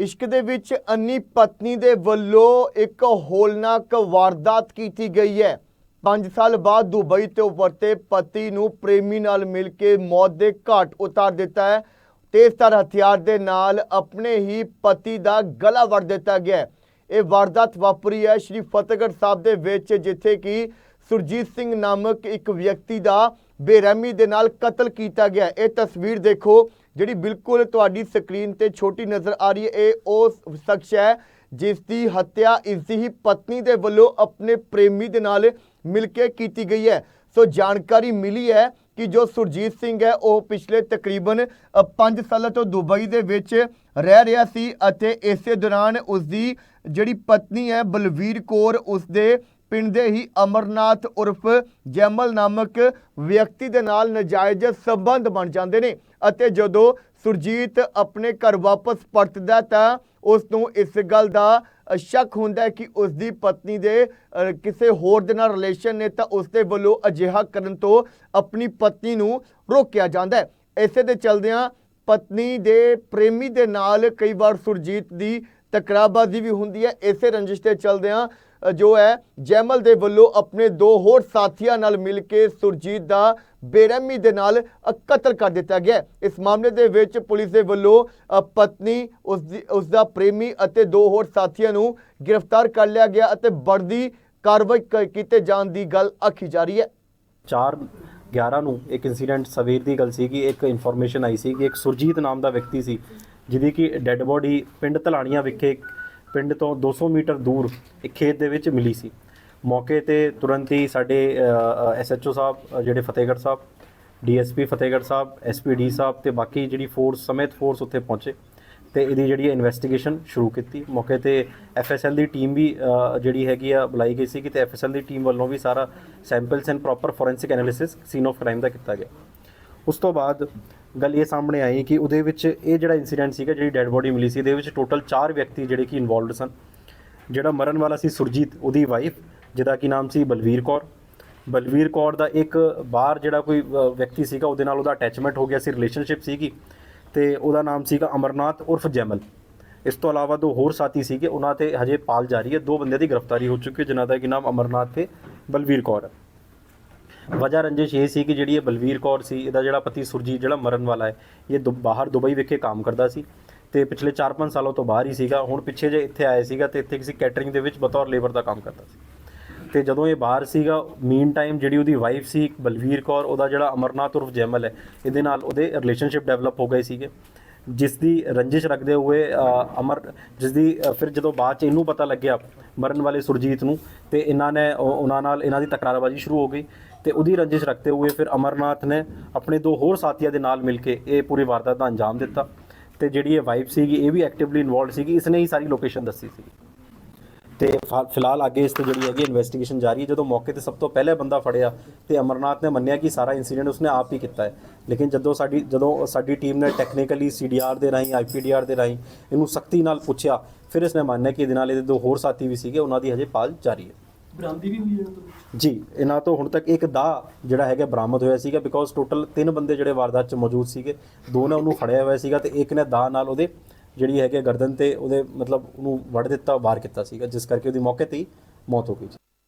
ਇਸ਼ਕ ਦੇ ਵਿੱਚ ਅੰਨੀ ਪਤਨੀ ਦੇ ਵੱਲੋਂ ਇੱਕ ਹੋਲਨਾਕ ਵਾਰਦਾਤ ਕੀਤੀ ਗਈ ਹੈ। 5 ਸਾਲ ਬਾਅਦ ਦੁਬਈ ਤੋਂ ਵਰਤੇ ਪਤੀ ਨੂੰ ਪ੍ਰੇਮੀ ਨਾਲ ਮਿਲ ਕੇ ਮੌਤ ਦੇ ਘਾਟ ਉਤਾਰ ਦਿੱਤਾ ਹੈ ਤੇਜ਼ਧਾਰ ਹਥਿਆਰ ਦੇ ਨਾਲ ਆਪਣੇ ਹੀ ਪਤੀ ਦਾ ਗਲਾ ਵੱਢ ਦਿੱਤਾ ਗਿਆ ਇਹ ਵਾਰਦਾਤ ਵਾਪਰੀ ਹੈ ਸ਼੍ਰੀ ਫਤਿਹਗੜ੍ਹ ਸਾਹਿਬ ਦੇ ਵਿੱਚ, ਜਿੱਥੇ ਕਿ ਸੁਰਜੀਤ ਸਿੰਘ ਨਾਮਕ ਇੱਕ ਵਿਅਕਤੀ ਦਾ ਬੇਰਹਿਮੀ ਦੇ ਨਾਲ ਕਤਲ ਕੀਤਾ ਗਿਆ ਇਹ ਤਸਵੀਰ ਦੇਖੋ ਜਿਹੜੀ ਬਿਲਕੁਲ ਤੁਹਾਡੀ ਸਕਰੀਨ ਤੇ ਛੋਟੀ ਨਜ਼ਰ ਆ ਰਹੀ ਹੈ, ਇਹ ਉਹ ਸ਼ਖਸ ਹੈ, ਜਿਸ ਦੀ ਹੱਤਿਆ ਇਸ ਦੀ ਹੀ ਪਤਨੀ ਦੇ ਵੱਲੋਂ ਆਪਣੇ ਪ੍ਰੇਮੀ ਦੇ ਨਾਲ ਮਿਲ ਕੇ ਕੀਤੀ ਗਈ ਹੈ। ਸੋ ਜਾਣਕਾਰੀ ਮਿਲੀ ਹੈ ਕਿ ਜੋ ਸੁਰਜੀਤ ਸਿੰਘ ਹੈ, ਉਹ ਪਿਛਲੇ ਤਕਰੀਬਨ 5 ਸਾਲਾਂ ਤੋਂ ਦੁਬਈ ਦੇ ਵਿੱਚ ਰਹਿ ਰਿਹਾ ਸੀ ਅਤੇ ਇਸੇ ਦੌਰਾਨ ਉਸ ਦੀ ਜਿਹੜੀ ਪਤਨੀ ਹੈ, ਬਲਵੀਰ ਕੌਰ ਉਸ ਦੇ ਪਿੰਡ ਦੇ ਹੀ ਅਮਰਨਾਥ ਉਰਫ ਜੈਮਲ ਨਾਮਕ ਵਿਅਕਤੀ ਦੇ ਨਾਲ ਨਜਾਇਜ਼ ਸੰਬੰਧ ਬਣ ਜਾਂਦੇ ਨੇ ਅਤੇ ਜਦੋਂ ਸੁਰਜੀਤ ਆਪਣੇ ਘਰ ਵਾਪਸ ਪਰਤਦਾ ਤਾਂ ਉਸ ਨੂੰ ਇਸ ਗੱਲ ਦਾ ਸ਼ੱਕ ਹੁੰਦਾ ਕਿ ਉਸ ਦੀ ਪਤਨੀ ਦੇ ਕਿਸੇ ਹੋਰ ਦੇ ਨਾਲ ਰਿਲੇਸ਼ਨ ਨੇ ਤਾਂ ਉਸ ਦੇ ਵੱਲੋਂ ਅਜਿਹਾ ਕਰਨ ਤੋਂ ਆਪਣੀ ਪਤਨੀ ਨੂੰ ਰੋਕਿਆ ਜਾਂਦਾ ਹੈ। ਇਸੇ ਦੇ ਚਲਦਿਆਂ ਪਤਨੀ ਦੇ ਪ੍ਰੇਮੀ ਦੇ ਨਾਲ ਕਈ ਵਾਰ ਸੁਰਜੀਤ ਦੀ ਟਕਰਾਬਾਜ਼ੀ ਵੀ ਹੁੰਦੀ ਹੈ। ਇਸੇ ਰੰਜਿਸ਼ ਦੇ ਚਲਦਿਆਂ ਜੋ ਹੈ, ਜੈਮਲ ਦੇ ਵੱਲੋਂ ਆਪਣੇ ਦੋ ਹੋਰ ਸਾਥੀਆਂ ਨਾਲ ਮਿਲ ਕੇ ਸੁਰਜੀਤ ਦਾ ਬੇਰਹਿਮੀ ਦੇ ਨਾਲ ਕਤਲ ਕਰ ਦਿੱਤਾ ਗਿਆ ਇਸ ਮਾਮਲੇ ਦੇ ਵਿੱਚ ਪੁਲਿਸ ਦੇ ਵੱਲੋਂ ਪਤਨੀ, ਉਸ ਦੀ ਦਾ ਪ੍ਰੇਮੀ ਅਤੇ ਦੋ ਹੋਰ ਸਾਥੀਆਂ ਨੂੰ ਗ੍ਰਿਫਤਾਰ ਕਰ ਲਿਆ ਗਿਆ ਅਤੇ ਬਣਦੀ ਕਾਰਵਾਈ ਕੀਤੇ ਜਾਣ ਦੀ ਗੱਲ ਆਖੀ ਜਾ ਰਹੀ ਹੈ। 4 11 ਨੂੰ ਇੱਕ ਇਨਸੀਡੈਂਟ ਸਵੇਰ ਦੀ ਗੱਲ ਸੀ ਕਿ ਇੱਕ ਇਨਫੋਰਮੇਸ਼ਨ ਆਈ ਸੀ ਕਿ ਇੱਕ ਸੁਰਜੀਤ ਨਾਮ ਦਾ ਵਿਅਕਤੀ ਸੀ। ਜਿਹਦੀ ਕਿ ਡੈੱਡ ਬੋਡੀ ਪਿੰਡ ਧਲਾਣੀਆਂ ਵਿਖੇ ਪਿੰਡ ਤੋਂ 200 ਮੀਟਰ ਦੂਰ ਇੱਕ ਖੇਤ ਦੇ ਵਿੱਚ ਮਿਲੀ ਸੀ। ਮੌਕੇ ਤੇ ਤੁਰੰਤ ਹੀ ਸਾਡੇ ਐਸਐਚਓ ਸਾਹਿਬ ਜਿਹੜੇ ਫਤਿਹਗੜ੍ਹ ਸਾਹਿਬ ਡੀਐਸਪੀ ਫਤਿਹਗੜ੍ਹ ਸਾਹਿਬ ਐਸਪੀਡੀ ਸਾਹਿਬ ਤੇ ਬਾਕੀ ਜਿਹੜੀ ਫੋਰਸ ਸਮੇਤ ਫੋਰਸ ਉੱਥੇ ਪਹੁੰਚੇ ਤੇ ਇਹਦੀ ਜਿਹੜੀ ਇਨਵੈਸਟੀਗੇਸ਼ਨ ਸ਼ੁਰੂ ਕੀਤੀ। ਮੌਕੇ ਤੇ ਐਫਐਸਐਲ ਦੀ ਟੀਮ ਵੀ ਜਿਹੜੀ ਹੈਗੀ ਆ, ਬੁਲਾਈ ਗਈ ਸੀ ਕਿ ਤੇ ਐਫਐਸਐਲ ਦੀ ਟੀਮ ਵੱਲੋਂ ਵੀ ਸਾਰਾ samples and proper forensic analysis scene of crime ਦਾ ਕੀਤਾ ਗਿਆ। ਉਸ ਤੋਂ ਬਾਅਦ ਗੱਲ ਇਹ ਸਾਹਮਣੇ ਆਈ ਕਿ ਉਹਦੇ ਵਿੱਚ ਇਹ ਜਿਹੜਾ ਇਨਸੀਡੈਂਟ ਸੀਗਾ, ਜਿਹੜੀ ਡੈੱਡ ਬੋਡੀ ਮਿਲੀ ਸੀ, ਇਹਦੇ ਵਿੱਚ ਟੋਟਲ 4 ਵਿਅਕਤੀ ਜਿਹੜੇ ਕਿ ਇਨਵੋਲਵਡ ਸਨ। ਜਿਹੜਾ ਮਰਨ ਵਾਲਾ ਸੀ ਸੁਰਜੀਤ, ਉਹਦੀ ਵਾਈਫ ਜਿਹਦਾ ਕੀ ਨਾਮ ਸੀ ਬਲਵੀਰ ਕੌਰ। ਬਲਵੀਰ ਕੌਰ ਦਾ ਇੱਕ ਬਾਹਰ ਜਿਹੜਾ ਕੋਈ ਵਿਅਕਤੀ ਸੀਗਾ, ਉਹਦੇ ਨਾਲ ਉਹਦਾ ਅਟੈਚਮੈਂਟ ਹੋ ਗਿਆ ਸੀ ਰਿਲੇਸ਼ਨਸ਼ਿਪ ਸੀਗੀ। ਤੇ ਉਹਦਾ ਨਾਮ ਸੀਗਾ ਅਮਰਨਾਥ ਉਰਫ ਜੈਮਲ। ਇਸ ਤੋਂ ਇਲਾਵਾ ਦੋ ਹੋਰ ਸਾਥੀ ਸੀਗੇ, ਉਹਨਾਂ ਤੇ ਹਜੇ ਪਾਲ ਜਾਰੀ ਹੈ। ਦੋ ਬੰਦਿਆਂ ਦੀ ਗ੍ਰਿਫਤਾਰੀ ਹੋ ਚੁੱਕੀ ਹੈ, ਜਿਨ੍ਹਾਂ ਦਾ ਕੀ ਨਾਮ ਅਮਰਨਾਥ ਤੇ ਬਲਵੀਰ ਕੌਰ ਹੈ। ਵਜ੍ਹਾ ਰੰਜਿਸ਼ ਇਹ ਸੀ ਕਿ ਜਿਹੜੀ ਇਹ ਬਲਵੀਰ ਕੌਰ ਸੀ, ਇਹਦਾ ਜਿਹੜਾ ਪਤੀ ਸੁਰਜੀਤ ਜਿਹੜਾ ਮਰਨ ਵਾਲਾ ਹੈ, ਇਹ ਦੁ- ਬਾਹਰ ਦੁਬਈ ਵਿਖੇ ਕੰਮ ਕਰਦਾ ਸੀ ਤੇ ਪਿਛਲੇ 4-5 ਸਾਲਾਂ ਤੋਂ ਬਾਹਰ ਹੀ ਸੀਗਾ। ਹੁਣ ਪਿੱਛੇ ਜੇ ਇੱਥੇ ਆਇਆ ਸੀਗਾ ਤੇ ਇੱਥੇ ਕਿਸੇ ਕੈਟਰਿੰਗ ਦੇ ਵਿੱਚ ਬਤੌਰ ਲੇਬਰ ਦਾ ਕੰਮ ਕਰਦਾ ਸੀ। ਤੇ ਜਦੋਂ ਇਹ ਬਾਹਰ ਸੀਗਾ ਮੀਨ ਟਾਈਮ ਜਿਹੜੀ ਉਹਦੀ ਵਾਈਫ ਸੀ ਬਲਵੀਰ ਕੌਰ, ਉਹਦਾ ਜਿਹੜਾ ਅਮਰਨਾਥ ਉਰਫ ਜੈਮਲ ਹੈ, ਇਹਦੇ ਨਾਲ ਉਹਦੇ ਰਿਲੇਸ਼ਨਸ਼ਿਪ ਡਿਵੈਲਪ ਹੋ ਗਏ ਸੀਗੇ। ਜਿਸ ਦੀ ਰੰਜਿਸ਼ ਰੱਖਦੇ ਹੋਏ ਅਮਰ ਜਿਸ ਦੀ ਫਿਰ ਜਦੋਂ ਬਾਅਦ ਚ ਇਹਨੂੰ ਪਤਾ ਲੱਗਿਆ ਮਰਨ ਵਾਲੇ ਸੁਰਜੀਤ ਨੂੰ, ਤੇ ਇਹਨਾਂ ਨੇ ਉਹਨਾਂ ਨਾਲ ਇਹਨਾਂ ਦੀ ਤਕਰਾਰਬਾਜ਼ੀ ਸ਼ੁਰੂ ਹੋ ਗਈ ਤੇ ਉਹਦੀ ਰੰਜਿਸ਼ ਰੱਖਦੇ ਹੋਏ ਫਿਰ ਅਮਰਨਾਥ ਨੇ ਆਪਣੇ ਦੋ ਹੋਰ ਸਾਥੀਆਂ ਦੇ ਨਾਲ ਮਿਲ ਕੇ ਇਹ ਪੂਰੀ ਵਾਰਦਾਤ ਦਾ ਅੰਜਾਮ ਦਿੱਤਾ ਤੇ ਜਿਹੜੀ ਇਹ ਵਾਈਫ ਸੀਗੀ, ਇਹ ਵੀ ਐਕਟਿਵਲੀ ਇਨਵੋਲਡ ਸੀਗੀ, ਇਸਨੇ ਹੀ ਸਾਰੀ ਲੋਕੇਸ਼ਨ ਦੱਸੀ ਸੀ ਤੇ ਫਿਲਹਾਲ ਅੱਗੇ ਇਸ ਤੇ ਜਿਹੜੀ ਹੈਗੀ ਇਨਵੈਸਟੀਗੇਸ਼ਨ ਜਾਰੀ ਹੈ। ਜਦੋਂ ਮੌਕੇ ਤੇ ਸਭ ਤੋਂ ਪਹਿਲੇ ਬੰਦਾ ਫੜਿਆ ਤੇ ਅਮਰਨਾਥ ਨੇ ਮੰਨਿਆ ਕਿ ਸਾਰਾ ਇਨਸੀਡੈਂਟ ਉਸਨੇ ਆਪ ਹੀ ਕੀਤਾ ਹੈ। ਲੇਕਿਨ ਜਦੋਂ ਸਾਡੀ ਜਦੋਂ ਸਾਡੀ ਟੀਮ ਨੇ ਟੈਕਨੀਕਲੀ ਸੀਡੀਆਰ ਦੇ ਰਾਹੀਂ ਆਈਪੀਡੀਆਰ ਦੇ ਰਾਹੀਂ ਇਹਨੂੰ ਸਖਤੀ ਨਾਲ ਪੁੱਛਿਆ ਫਿਰ ਇਸਨੇ ਮੰਨਿਆ ਕਿ ਇਹਦੇ ਨਾਲ ਇਹਦੇ ਦੋ ਹੋਰ ਸਾਥੀ ਵੀ ਸੀਗੇ ਉਹਨਾਂ ਦੀ ਹਜੇ ਪਾਲ ਜਾਰੀ ਹੈ। ਬਰਾਮਦੀ ਵੀ ਹੋਈ ਹੈ ਜੀ ਇਹਨਾਂ ਤੋਂ ਹੁਣ ਤੱਕ ਇੱਕ ਦਾ ਜਿਹੜਾ ਹੈਗਾ ਬਰਾਮਦ ਹੋਇਆ ਸੀਗਾ ਬਿਕੋਜ਼ ਟੋਟਲ ਤਿੰਨ ਬੰਦੇ ਜਿਹੜੇ ਵਾਰਦਾਤ 'ਚ ਮੌਜੂਦ ਸੀਗੇ ਦੋ ਨੇ ਉਹਨੂੰ ਫੜਿਆ ਹੋਇਆ ਸੀਗਾ ਤੇ ਇੱਕ ਨੇ ਦਾ ਨਾਲ ਉਹਦੇ ਜਿਹੜੀ ਹੈਗੇ ਗਰਦਨ ਤੇ ਉਹਦੇ ਮਤਲਬ ਉਹਨੂੰ ਵੱਢ ਦਿੱਤਾ, ਵਾਰ ਕੀਤਾ ਸੀਗਾ, ਜਿਸ ਕਰਕੇ ਉਹਦੀ ਮੌਕੇ ਤੇ ਹੀ ਮੌਤ ਹੋ ਗਈ ਜੀ